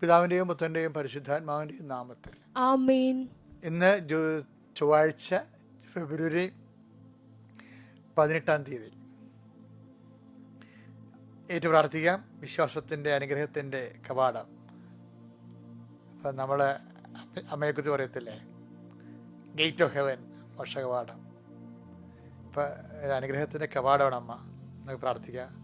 പിതാവിന്റെയും പുത്രന്റെയും പരിശുദ്ധാത്മാവിന്റെയും നാമത്തിൽ. ആമേൻ. ഇന്ന് ചൊവ്വാഴ്ച ഫെബ്രുവരി പതിനെട്ടാം തീയതി. ഏറ്റു പ്രാർത്ഥിക്കാം. വിശ്വാസത്തിന്റെ അനുഗ്രഹത്തിന്റെ കവാടം. അപ്പം നമ്മൾ അമ്മയെക്കുറിച്ച് പറയത്തില്ലേ? ഗേറ്റ് ഓഫ് ഹെവൻ വർഷകവാടം. ഇപ്പം അനുഗ്രഹത്തിന്റെ കവാടമാണ് അമ്മ. നമുക്ക് പ്രാർത്ഥിക്കാം.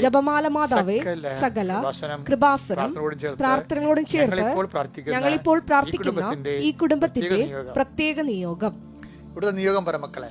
ജപമാല മാതാവേ സകല കൃപാസനം പ്രാർത്ഥനയോടും ചേർത്ത് പ്രാർത്ഥനകളോടും ചേർത്ത് ഞങ്ങളിപ്പോൾ പ്രാർത്ഥിക്കുന്ന ഈ കുടുംബത്തിന്റെ പ്രത്യേക നിയോഗം. പ്രത്യേക നിയോഗം ഇവിടുത്തെ നിയോഗം പറ മക്കളെ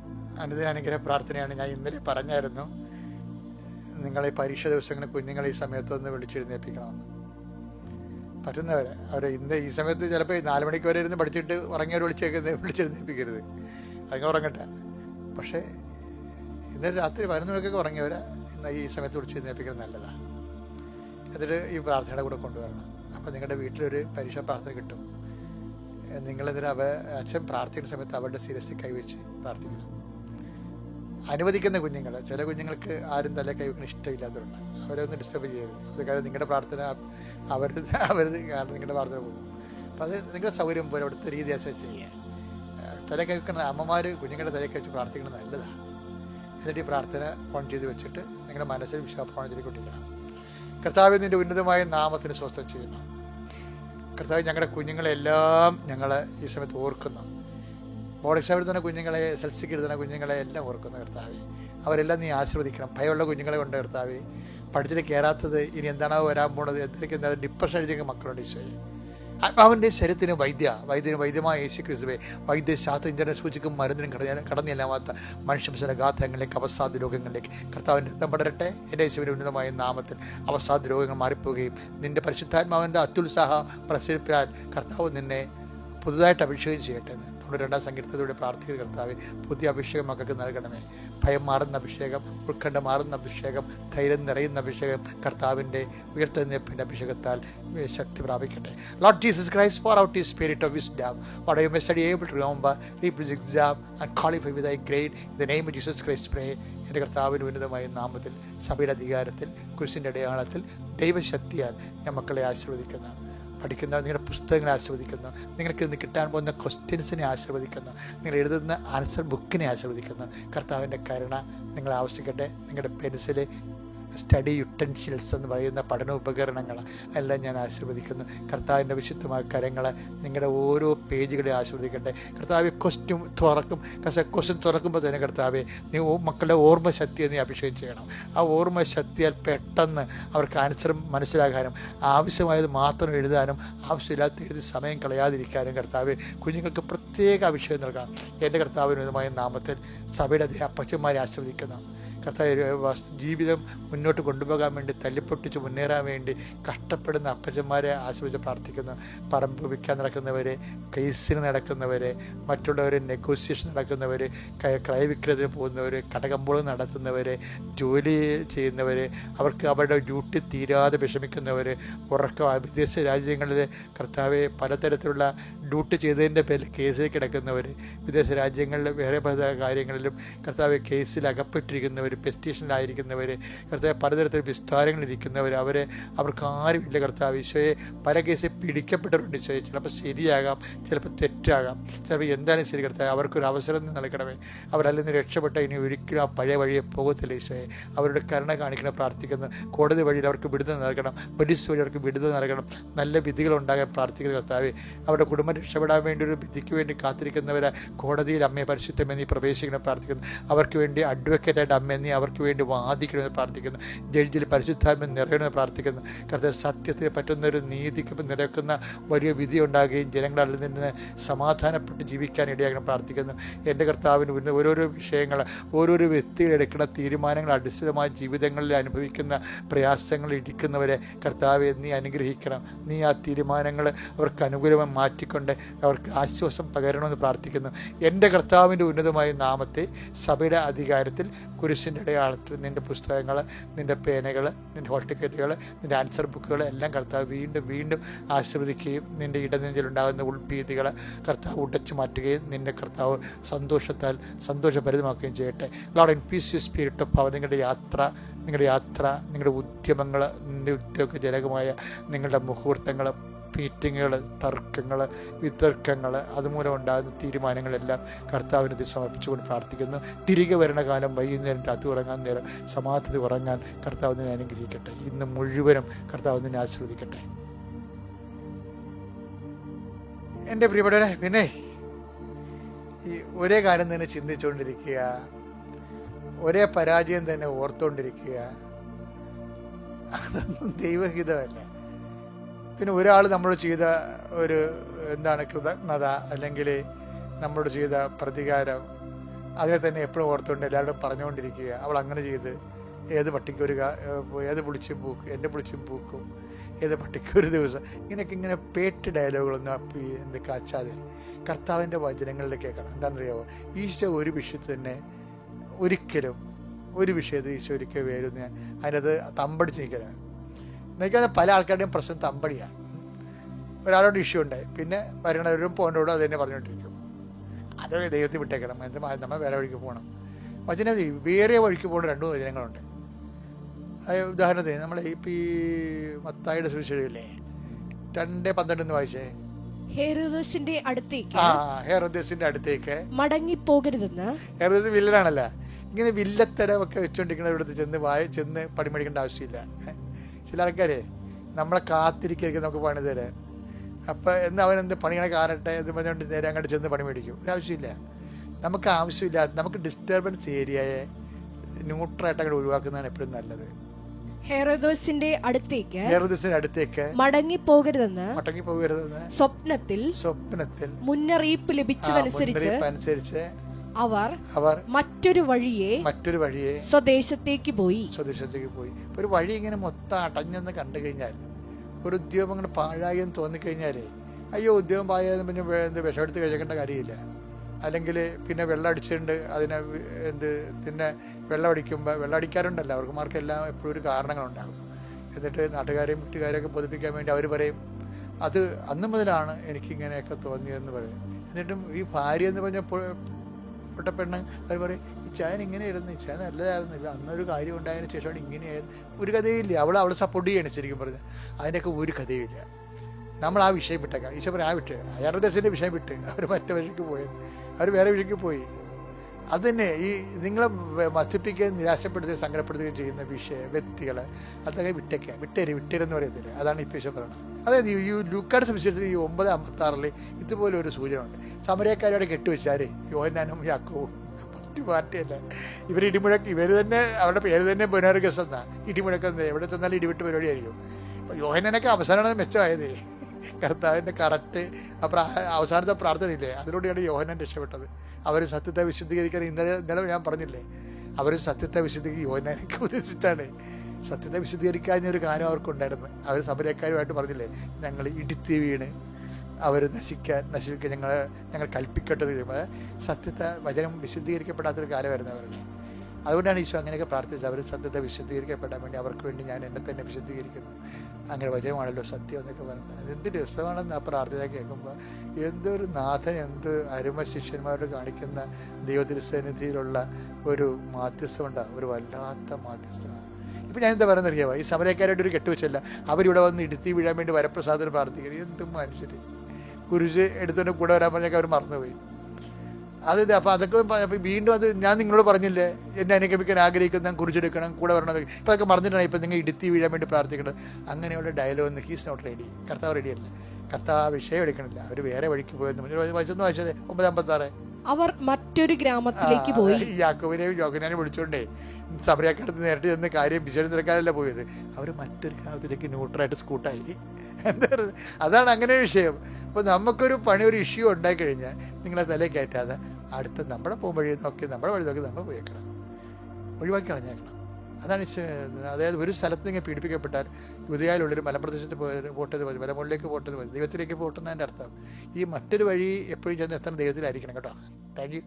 അനുദിന അനുഗ്രഹ പ്രാർത്ഥനയാണ് ഞാൻ ഇന്നലെ പറഞ്ഞായിരുന്നു. നിങ്ങളെ പരീക്ഷ ദിവസങ്ങളിൽ കുഞ്ഞുങ്ങളെ ഈ സമയത്തൊന്ന് വിളിച്ചെഴുന്നേൽപ്പിക്കണമെന്ന്. പറ്റുന്നവരെ അവർ ഇന്ന് ഈ സമയത്ത് ചിലപ്പോൾ നാല് മണിക്ക് വരെ ഇരുന്ന് പഠിച്ചിട്ട് ഉറങ്ങിയവർ വിളിച്ചേക്കുന്നത് വിളിച്ചെഴുന്നേൽപ്പിക്കരുത്. അങ്ങനെ ഉറങ്ങട്ടെ. പക്ഷേ ഇന്നലെ രാത്രി പതിനൊന്ന് മണിക്കൊക്കെ ഉറങ്ങിയവരെ ഇന്ന് ഈ സമയത്ത് വിളിച്ചെഴുന്നേൽപ്പിക്കുന്നത് നല്ലതാണ് എന്നിട്ട് ഈ പ്രാർത്ഥനയുടെ കൂടെ കൊണ്ടുവരണം. അപ്പോൾ നിങ്ങളുടെ വീട്ടിലൊരു പരീക്ഷ പ്രാർത്ഥന കിട്ടും. നിങ്ങളെതിരെ അവ അച്ഛൻ പ്രാർത്ഥിക്കുന്ന സമയത്ത് അവരുടെ ശിരസിൽ കൈവച്ച് പ്രാർത്ഥിക്കണം. അനുവദിക്കുന്ന കുഞ്ഞുങ്ങൾ ചില കുഞ്ഞുങ്ങൾക്ക് ആരും തല കൈവെക്കുന്ന ഇഷ്ടമില്ലാത്തതുണ്ട് അവരെ ഒന്ന് ഡിസ്റ്റർബ് ചെയ്യരുത്. കാര്യം നിങ്ങളുടെ പ്രാർത്ഥന അവർ അവർ കാരണം നിങ്ങളുടെ പ്രാർത്ഥന പോകും. അപ്പം അത് നിങ്ങളുടെ സൗകര്യം പോലെ അവിടുത്തെ രീതി അനുസരിച്ച് ചെയ്യുക തല കൈവെക്കുന്ന അമ്മമാർ കുഞ്ഞുങ്ങളുടെ തലയൊക്കെ വെച്ച് പ്രാർത്ഥിക്കുന്നത് നല്ലതാണ്. എന്നിട്ട് ഈ പ്രാർത്ഥന ഓൺ ചെയ്ത് വെച്ചിട്ട് നിങ്ങളുടെ മനസ്സിൽ വിശ്വാസപ്രമാണത്തിലേക്ക് കൊണ്ടിരിക്കണം കർത്താവ് നിന്റെ ഉന്നതമായ നാമത്തിന് സ്വസ്ഥം ചെയ്യുന്നു. കർത്താവ് ഞങ്ങളുടെ കുഞ്ഞുങ്ങളെല്ലാം ഞങ്ങൾ ഈ സമയത്ത് ഓർക്കുന്നു. ബോഡിക്സ് എഴുതുന്ന കുഞ്ഞുങ്ങളെ എസ് എൽ സിക്ക് എഴുതുന്ന കുഞ്ഞുങ്ങളെ എല്ലാം ഓർക്കുന്ന കർത്താവെ. അവരെല്ലാം നീ ആസ്വദിക്കണം ഭയമുള്ള കുഞ്ഞുങ്ങളെ കൊണ്ട് കർത്താവെ പഠിച്ചിട്ട് കയറാത്തത് ഇനി എന്താണോ വരാൻ പോണത്? എന്തൊക്കെ എന്താ ഡിപ്രഷൻ അടിച്ചൊക്കെ മക്കളുണ്ട് ഈശോയെ. ആത്മാവിന്റെ ശരീരത്തിന് വൈദ്യ വൈദ്യന് വൈദ്യമായ യേശു ക്രിസ്തുവെ വൈദ്യ ശാസ്ത്രജ്ഞനെ സൂചിക്കും മരുന്നിനും കടന്നു കടന്നില്ലാത്ത മനുഷ്യംശന ഗാഥങ്ങളിലേക്ക് അവസാദ രോഗങ്ങളിലേക്ക് കർത്താവിന്റെ രക്തം പടരട്ടെ. എന്റെ യേശുവിന്റെ ഉന്നതമായ നാമത്തിൽ അവസാദ രോഗങ്ങൾ മാറിപ്പോവുകയും നിന്റെ പരിശുദ്ധാത്മാവിന്റെ അത്യുത്സാഹ പ്രസരിപ്പിക്കാൻ കർത്താവ് നിന്നെ പുതുതായിട്ട് അഭിഷേകം ചെയ്യട്ടെ തൊണ്ണൂറ്റി രണ്ടാം സങ്കീർത്തത്തിലൂടെ പ്രാർത്ഥിക്കുന്ന കർത്താവ് പുതിയ അഭിഷേകം മക്കൾക്ക് നൽകണമേ. ഭയം മാറുന്ന അഭിഷേകം ഉത്കണ്ഠ മാറുന്ന അഭിഷേകം ധൈര്യം നിറയുന്ന അഭിഷേകം കർത്താവിന്റെ ഉയർത്തെഴുന്നേൽപ്പിന്റെ അഭിഷേകത്താൽ ശക്തി പ്രാപിക്കട്ടെ. Lord Jesus Christ pour out ഈ spirit of wisdom what you may study able to remember, release exam and qualify with high grade the the name Jesus Christ pray. എന്റെ കർത്താവിന് ഉന്നതമായ നാമത്തിൽ സഭയുടെ അധികാരത്തിൽ കുരിശിന്റെ അടയാളത്തിൽ ദൈവശക്തിയാൽ ഞാൻ മക്കളെ ആശീർവദിക്കുന്നു പഠിക്കുന്ന നിങ്ങളുടെ പുസ്തകങ്ങളെ ആശീർവദിക്കുന്നു. നിങ്ങൾക്ക് ഇന്ന് കിട്ടാൻ പോകുന്ന ക്വസ്റ്റ്യൻസിനെ ആശീർവദിക്കുന്നു. നിങ്ങൾ എഴുതുന്ന ആൻസർ ബുക്കിനെ ആശീർവദിക്കുന്നു. കർത്താവിന്റെ കരുണ നിങ്ങൾ ആവശ്യിക്കട്ടെ. നിങ്ങളുടെ പെൻസിൽ സ്റ്റഡി യുട്ടൻഷ്യൽസ് എന്ന് പറയുന്ന പഠന ഉപകരണങ്ങൾ എല്ലാം ഞാൻ ആശീർവദിക്കുന്നു. കർത്താവിന്റെ വിശുദ്ധമായ കരങ്ങൾ നിങ്ങളുടെ ഓരോ പേജുകളെ ആശീർവദിക്കട്ടെ. കർത്താവ് ക്വസ്റ്റ്യൻ തുറക്കും. പക്ഷേ ക്വസ്റ്റ്യൻ തുറക്കുമ്പോൾ തന്നെ കർത്താവെ നീ മക്കളുടെ ഓർമ്മ ശക്തിയെ നീ അഭിഷേകം ചെയ്യണം. ആ ഓർമ്മ ശക്തിയാൽ പെട്ടെന്ന് അവർക്ക് ആൻസർ മനസ്സിലാക്കാനും ആവശ്യമായത് മാത്രം എഴുതാനും ആവശ്യമില്ലാത്ത എഴുതി സമയം കളയാതിരിക്കാനും കർത്താവ് കുഞ്ഞുങ്ങൾക്ക് പ്രത്യേക അഭിഷേകം നൽകണം. എന്റെ കർത്താവിനുമായ നാമത്തിൽ സഭയുടെ അധ്യാപകന്മാരെ ആസ്വദിക്കുന്നു കർത്താവ് ജീവിതം മുന്നോട്ട് കൊണ്ടുപോകാൻ വേണ്ടി തല്ലിപ്പൊട്ടിച്ച് മുന്നേറാൻ വേണ്ടി കഷ്ടപ്പെടുന്ന അപ്പച്ചന്മാരെ ആശ്രയിച്ച് പ്രാർത്ഥിക്കുന്നു പറമ്പ് വിൽക്കാൻ നടക്കുന്നവരെ കേസിന് നടക്കുന്നവരെ മറ്റുള്ളവരെ നെഗോസിയേഷൻ നടക്കുന്നവർ ക്രയവിക്രയത്തിന് പോകുന്നവർ കടകമ്പോളം നടത്തുന്നവർ ജോലി ചെയ്യുന്നവർ അവർക്ക് അവരുടെ ഡ്യൂട്ടി തീരാതെ വിഷമിക്കുന്നവർ ഉറക്കം വിദേശ രാജ്യങ്ങളിൽ കർത്താവെ പലതരത്തിലുള്ള ഡ്യൂട്ടി ചെയ്തതിന്റെ പേരിൽ കേസിൽ കിടക്കുന്നവർ വിദേശ രാജ്യങ്ങളിൽ വേറെ പല കാര്യങ്ങളിലും കർത്താവ് കേസിൽ അകപ്പെട്ടിരിക്കുന്നവർ പെസ്റ്റീഷനിലായിരിക്കുന്നവർ കർത്താവ് പലതരത്തിൽ വിസ്താരങ്ങളിരിക്കുന്നവർ അവരെ അവർക്ക് ആരുമില്ല കർത്താവ്. ഈശോയെ പല കേസിൽ പിടിക്കപ്പെട്ടവരുണ്ട് ഈശോയെ. ചിലപ്പോൾ ശരിയാകാം ചിലപ്പോൾ തെറ്റാകാം. ചിലപ്പോൾ എന്താണ് ശരി കർത്താവ് അവർക്കൊരു അവസരം നൽകണമേ. അവരല്ല നിന്ന് രക്ഷപ്പെട്ട ഇനി ഒരിക്കലും ആ പഴയ വഴിയെ പോകത്തില്ല ഈശോയെ. അവരുടെ കരുണ കാണിക്കണം പ്രാർത്ഥിക്കുന്നു. കോടതി വഴിയിൽ അവർക്ക് വിടുതൽ നൽകണം പോലീസ് വഴി അവർക്ക് വിടുതൽ നൽകണം. നല്ല വിധികൾ ഉണ്ടാകാൻ പ്രാർത്ഥിക്കുന്ന കർത്താവ്. അവരുടെ കുടുംബം രക്ഷപ്പെടാൻ വേണ്ടി ഒരു വിധിക്ക് വേണ്ടി കാത്തിരിക്കുന്നവരെ കോടതിയിൽ അമ്മയെ പരിശുദ്ധമേ നീ പ്രവേശിക്കണം പ്രാർത്ഥിക്കുന്നു. അവർക്ക് വേണ്ടി അഡ്വക്കേറ്റായിട്ട് അമ്മ നീ അവർക്ക് വേണ്ടി വാദിക്കണമെന്ന് പ്രാർത്ഥിക്കുന്നു. ജഡ്ജിൽ പരിശുദ്ധാത്മ നിറയണമെന്ന് പ്രാർത്ഥിക്കുന്നു. കർത്താവ് സത്യത്തിന് പറ്റുന്ന ഒരു നീതിക്ക് നിരക്കുന്ന വലിയ വിധി ഉണ്ടാകുകയും ജനങ്ങളിൽ നിന്ന് സമാധാനപ്പെട്ട് ജീവിക്കാൻ ഇടയാകണം പ്രാർത്ഥിക്കുന്നു. എന്റെ കർത്താവിന് പിന്നെ ഓരോരോ വിഷയങ്ങൾ ഓരോരോ വ്യക്തികൾ എടുക്കുന്ന തീരുമാനങ്ങൾ അടിസ്ഥിതമായ ജീവിതങ്ങളിൽ അനുഭവിക്കുന്ന പ്രയാസങ്ങൾ ഇരിക്കുന്നവരെ കർത്താവെ നീ അനുഗ്രഹിക്കണം. നീ ആ തീരുമാനങ്ങൾ അവർക്ക് അനുകൂലമായി മാറ്റിക്കൊണ്ട് അവർക്ക് ആശ്വാസം പകരണമെന്ന് പ്രാർത്ഥിക്കുന്നു. എന്റെ കർത്താവിന്റെ ഉന്നതമായ നാമത്തെ സഭയുടെ അധികാരത്തിൽ കുരിശിന്റെ അടയാളത്തിൽ നിന്റെ പുസ്തകങ്ങൾ നിന്റെ പേനകൾ നിന്റെ ഹോൾ ടിക്കറ്റുകൾ നിന്റെ ആൻസർ ബുക്കുകൾ എല്ലാം കർത്താവ് വീണ്ടും വീണ്ടും ആശീർവദിക്കുകയും നിന്റെ ഇടനെഞ്ചിലുണ്ടാകുന്ന ഉൾഭീതികൾ കർത്താവ് ഉടച്ചു മാറ്റുകയും നിന്റെ കർത്താവ് സന്തോഷത്താൽ സന്തോഷഭരിതമാക്കുകയും ചെയ്യട്ടെ. Lord in peace spirit of power നിങ്ങളുടെ യാത്ര നിങ്ങളുടെ യാത്ര നിങ്ങളുടെ ഉദ്യമങ്ങൾ നിന്റെ ഉദ്യോഗജനകമായ നിങ്ങളുടെ മുഹൂർത്തങ്ങൾ മീറ്റിങ്ങുകൾ തർക്കങ്ങൾ വിതർക്കങ്ങൾ അതുമൂലം ഉണ്ടാകുന്ന തീരുമാനങ്ങളെല്ലാം കർത്താവിന് ഇത് സമർപ്പിച്ചുകൊണ്ട് പ്രാർത്ഥിക്കുന്നു. തിരികെ വരണ കാലം വൈകുന്നേരം രാത്രി ഉറങ്ങാൻ നേരം സമാധി ഉറങ്ങാൻ കർത്താവ് നിന്നെ അനുഗ്രഹിക്കട്ടെ. ഇന്ന് മുഴുവനും കർത്താവ് നിന്നെ എന്റെ പ്രിയപ്പെട്ടവരെ പിന്നെ ഈ ഒരേ കാര്യം തന്നെ ചിന്തിച്ചുകൊണ്ടിരിക്കുക. ഒരേ പരാജയം തന്നെ ഓർത്തുകൊണ്ടിരിക്കുക. അതൊന്നും ദൈവഹിതമല്ല. പിന്നെ ഒരാൾ നമ്മൾ ചെയ്ത ഒരു എന്താണ് കൃതജ്ഞത അല്ലെങ്കിൽ നമ്മളോട് ചെയ്ത പ്രതികാരം അതിനെ തന്നെ എപ്പോഴും ഓർത്തുകൊണ്ട് എല്ലാവരും പറഞ്ഞുകൊണ്ടിരിക്കുക. അവൾ അങ്ങനെ ചെയ്ത് ഏത് പട്ടിക്ക് ഒരു ഏത് പുളിച്ചും പൂക്കും എന്റെ പുളിച്ചും പൂക്കും ഏത് പട്ടിക്ക് ഒരു ദിവസം ഇങ്ങനെയൊക്കെ ഇങ്ങനെ പേട്ട് ഡയലോഗുകളൊന്നും എന്ത് കാച്ചാതെ. കർത്താവിന്റെ വചനങ്ങളിൽ കേൾക്കണം. എന്താണെന്നറിയാമോ ഈശോ ഒരു വിഷയത്തിൽ തന്നെ ഒരിക്കലും ഒരു വിഷയത്തിൽ ഈശോ ഒരിക്കൽ വരുന്ന അതിനത് തമ്പടിച്ച് നിൽക്കലാണ്. എന്നുവെച്ചാൽ പല ആൾക്കാരുടെയും പ്രശ്നം തമ്പടിയാണ്. ഒരാളോട് ഇഷ്യൂ ഉണ്ടായി പിന്നെ വരണവരും പോകേണ്ടവരും അത് തന്നെ പറഞ്ഞുകൊണ്ടിരിക്കും. അത് ദൈവത്തിൽ വിട്ടേക്കണം. എന്ത് നമ്മൾ വേറെ വഴിക്ക് പോകണം. വചന വേറെ വഴിക്ക് പോകുന്ന രണ്ട് വചനങ്ങളുണ്ട് ഉദാഹരണത്തിന് നമ്മൾ ഇപ്പം ഈ മത്തായിയുടെ സുവിശേഷമില്ലേ? രണ്ട് പന്ത്രണ്ട് എന്ന് വായിച്ചേ? ഹെരോദസിന്റെ അടുത്തേക്ക് ആ ഹെറോദ്യസിന്റെ അടുത്തേക്ക്. മടങ്ങിപ്പോകരുതെന്ന്. ഹെറോദ്യസ് വില്ലനാണല്ലോ. ഇങ്ങനെ വില്ലത്തരമൊക്കെ വെച്ചുകൊണ്ടിരിക്കുന്ന ഇവിടുത്തെ ചെന്ന് വായ ചെന്ന് പടിമേടിക്കേണ്ട ആവശ്യമില്ല? ചില ആൾക്കാരെ നമ്മളെ കാത്തിരിക്കും നമുക്ക് പണി തരാൻ. അപ്പം എന്ന് അവൻ എന്ത് പണികളെ കാണട്ടെ എന്ന് പറഞ്ഞുകൊണ്ട് നേരെ അങ്ങോട്ട് ചെന്ന് പണി മേടിക്കും. ഒരാവശ്യമില്ല നമുക്ക് ആവശ്യമില്ല. നമുക്ക് ഡിസ്റ്റർബൻസ് ഏരിയയെ ന്യൂട്രായിട്ട് അങ്ങോട്ട് ഒഴിവാക്കുന്നതാണ് എപ്പോഴും നല്ലത്. ഹെറോദോസിന്റെ അടുത്തേക്ക് ഹെറോദോസിന്റെ അടുത്തേക്ക് മടങ്ങിപ്പോകരുതെന്ന് മടങ്ങി പോകരുതെന്ന് സ്വപ്നത്തിൽ സ്വപ്നത്തിൽ മുന്നറിയിപ്പ് ലഭിച്ചതനുസരിച്ച് അനുസരിച്ച് അവർ അവർ മറ്റൊരു വഴിയെ മറ്റൊരു വഴിയെ സ്വദേശത്തേക്ക് പോയി. സ്വദേശത്തേക്ക് പോയി. ഒരു വഴി ഇങ്ങനെ മൊത്തം അടഞ്ഞെന്ന് കണ്ടു കഴിഞ്ഞാൽ ഒരു ഉദ്യോഗം അങ്ങനെ പാഴായി എന്ന് തോന്നിക്കഴിഞ്ഞാൽ അയ്യോ ഉദ്യോഗം പാഴായെന്ന് പിന്നെ എന്ത് വിഷമെടുത്ത് കഴിക്കേണ്ട കാര്യമില്ല. അല്ലെങ്കിൽ പിന്നെ വെള്ളം അടിച്ചിട്ടുണ്ട് അതിനെ എന്ത് പിന്നെ വെള്ളം അടിക്കുമ്പോൾ വെള്ളം അടിക്കാറുണ്ടല്ലോ അവർക്കുമാർക്കെല്ലാം എപ്പോഴും ഒരു കാരണങ്ങളുണ്ടാകും. എന്നിട്ട് നാട്ടുകാരെയും വീട്ടുകാരെയൊക്കെ പൊതിപ്പിക്കാൻ വേണ്ടി അവർ പറയും അത് അന്ന് മുതലാണ് എനിക്കിങ്ങനെയൊക്കെ തോന്നിയതെന്ന് പറയും. എന്നിട്ടും ഈ ഭാര്യ എന്ന് പറഞ്ഞ പൊ- പൊട്ട പെണ്ണ് അവർ പറയും ഈ ചായൻ ഇങ്ങനെ ആയിരുന്നു ചായ നല്ലതായിരുന്നു ഇല്ല അന്നൊരു കാര്യം ഉണ്ടായതിനു ശേഷമാണ് ഇങ്ങനെയായിരുന്നു. ഒരു കഥയില്ല അവൾ അവളെ സപ്പോർട്ട് ചെയ്യണം ശരിക്കും പറഞ്ഞാൽ അതിനൊക്കെ ഒരു കഥയില്ല. നമ്മൾ ആ വിഷയം വിട്ടേക്കാം. ഈശോ ആ വിട്ട്. അയാളുടെ ദശന്റെ വിഷയം വിട്ട് അവർ മറ്റേ വഴിക്ക് പോയത് അവർ വേറെ വഴിക്ക് പോയി. അത് തന്നെ ഈ നിങ്ങളെ മത്തിപ്പിക്കുകയും നിരാശപ്പെടുത്തുകയും സങ്കടപ്പെടുത്തുകയും ചെയ്യുന്ന വിഷയ വ്യക്തികൾ അതൊക്കെ വിട്ടേക്കുക. വിട്ടേര് വിട്ടേരെന്ന് പറയത്തില്ല. അതാണ് ഇപ്പോൾ ഈശോ പറയുന്നത്. അതായത് ഈ ഈ ലൂക്കാട് സംബന്ധിച്ചിടത്തോളം ഈ ഒമ്പത് അമ്പത്താറിൽ ഇതുപോലെ ഒരു സൂചന ഉണ്ട് സമരക്കാരോടെ കെട്ടുവെച്ചാൽ യോഹനാനും യാക്കോവും മറ്റു പാർട്ടിയല്ല ഇവർ ഇടിമുഴക്ക് ഇവർ തന്നെ അവരുടെ പേര് തന്നെ ബുനർഗസ് എന്നാ. ഇടിമുഴക്കുന്നത് എവിടെ തന്നാലും ഇടിവിട്ട് പരിപാടിയായിരിക്കും. യോഹനനൊക്കെ അവസാനമാണ് മെച്ചമായത്. കർത്താവിന്റെ കറക്റ്റ് ആ പ്രാ അവസാനത്തെ പ്രാർത്ഥനയില്ലേ? അതിലൂടെയാണ് യോഹനൻ രക്ഷപ്പെട്ടത്. അവർ സത്യത്തെ വിശുദ്ധീകരിക്കാൻ ഇന്നലെ ഇന്നലെ ഞാൻ പറഞ്ഞില്ലേ? അവർ സത്യത്തെ വിശുദ്ധീകരിക്കും യോഹനനൊക്കെ ഉദ്ദേശിച്ചാണ് സത്യത്തെ വിശുദ്ധീകരിക്കാഞ്ഞ ഒരു കാര്യം അവർക്കുണ്ടായിരുന്നു. അവർ സമരക്കാരുമായിട്ട് പറഞ്ഞില്ലേ? ഞങ്ങൾ ഇടുത്തി വീണ് അവർ നശിക്കാൻ നശിപ്പിക്കാൻ ഞങ്ങൾ ഞങ്ങൾ കൽപ്പിക്കേണ്ടത് സത്യത്തെ വചനം വിശുദ്ധീകരിക്കപ്പെടാത്തൊരു കാലമായിരുന്നു അവരുടെ. അതുകൊണ്ടാണ് ഈശോ അങ്ങനെയൊക്കെ പ്രാർത്ഥിച്ചത്. അവർ സത്യത്തെ വിശുദ്ധീകരിക്കപ്പെടാൻ വേണ്ടി അവർക്ക് വേണ്ടി ഞാൻ എന്നെ തന്നെ വിശുദ്ധീകരിക്കുന്നു. അങ്ങനെ വചനമാണല്ലോ സത്യം എന്നൊക്കെ പറഞ്ഞത് എന്ത് രസമാണെന്ന് ആ പ്രാർത്ഥന കേൾക്കുമ്പോൾ എന്തൊരു നാഥൻ എന്ത് അരുമ ശിഷ്യന്മാരോട് കാണിക്കുന്ന ദൈവതിരുസന്നിധിയിലുള്ള ഒരു മാധ്യസ്ഥമുണ്ടാകും ഒരു വല്ലാത്ത മാധ്യസ്ഥമാണ്. ഇപ്പം ഞാൻ എന്താ പറയുന്നത് അറിയാമോ ഈ സമരക്കാരായിട്ട് ഒരു കെട്ടുവെച്ചല്ല. അവരിവിടെ വന്ന് ഇടുത്തി വീഴാൻ വേണ്ടി വരപ്രസാദനം പ്രാർത്ഥിക്കുന്നത് എന്തും മനുഷ്യർ കുരിശ് എടുത്തുകൊണ്ട് കൂടെ വരാൻ പറഞ്ഞൊക്കെ അവർ മറന്നുപോയി. അതെ അപ്പോൾ അതൊക്കെ വീണ്ടും അത് ഞാൻ നിങ്ങളോട് പറഞ്ഞില്ലേ എന്നെ അനുഗമിക്കാൻ ആഗ്രഹിക്കുന്ന കുറിച്ചെടുക്കണം കൂടെ വരണം ഇപ്പോൾ അതൊക്കെ മറന്നിട്ടാണ് ഇപ്പം നിങ്ങൾ ഇടുത്തി വീഴാൻ വേണ്ടി പ്രാർത്ഥിക്കുന്നത് അങ്ങനെയുള്ള ഡയലോഗ് ഹീസ് നോട്ട് റെഡി കർത്താവ് റെഡിയല്ല കർത്താവ് ആ വിഷയം എടുക്കണില്ല. അവർ വേറെ വഴിക്ക് പോയെന്ന് വായിച്ചൊന്നും വായിച്ചത് ഒമ്പത് അമ്പത്താറ് അവർ മറ്റൊരു ഗ്രാമത്തിലേക്ക് പോയി. യാക്കോബിനെയും യോഹനാനെയും വിളിച്ചോണ്ടേ സമരക്കാരത്ത് നേരിട്ട് ചെന്ന് കാര്യം വിശേഷം തിരക്കാനല്ല പോയത്. അവർ മറ്റൊരു ഗ്രാമത്തിലേക്ക് ന്യൂട്രലായിട്ട് സ്കൂട്ടായി എന്താ അതാണ് അങ്ങനെ ഒരു വിഷയം. അപ്പോൾ നമുക്കൊരു പണി ഒരു ഇഷ്യൂ ഉണ്ടായി കഴിഞ്ഞാൽ നിങ്ങളെ തലേ കയറ്റാതെ അടുത്ത നമ്മുടെ പോകും വഴി നോക്കി നമ്മുടെ വഴി നോക്കി നമ്മൾ പോയേക്കണം ഒഴിവാക്കി കളഞ്ഞേക്കണം. അതാണ് അതായത് ഒരു സ്ഥലത്ത് നിങ്ങൾ പീഡിപ്പിക്കപ്പെട്ടാൽ യുദ്ധയാലുള്ളൊരു മലപ്രദേശത്ത് പോട്ടത് മതി മലമുകളിലേക്ക് പോട്ടത് മതി ദൈവത്തിലേക്ക് പോട്ടുന്നതിന്റെ അർത്ഥം ഈ മറ്റൊരു വഴി എപ്പോഴും ചെന്ന് എത്തണം ദൈവത്തിലായിരിക്കണം കേട്ടോ. Thank you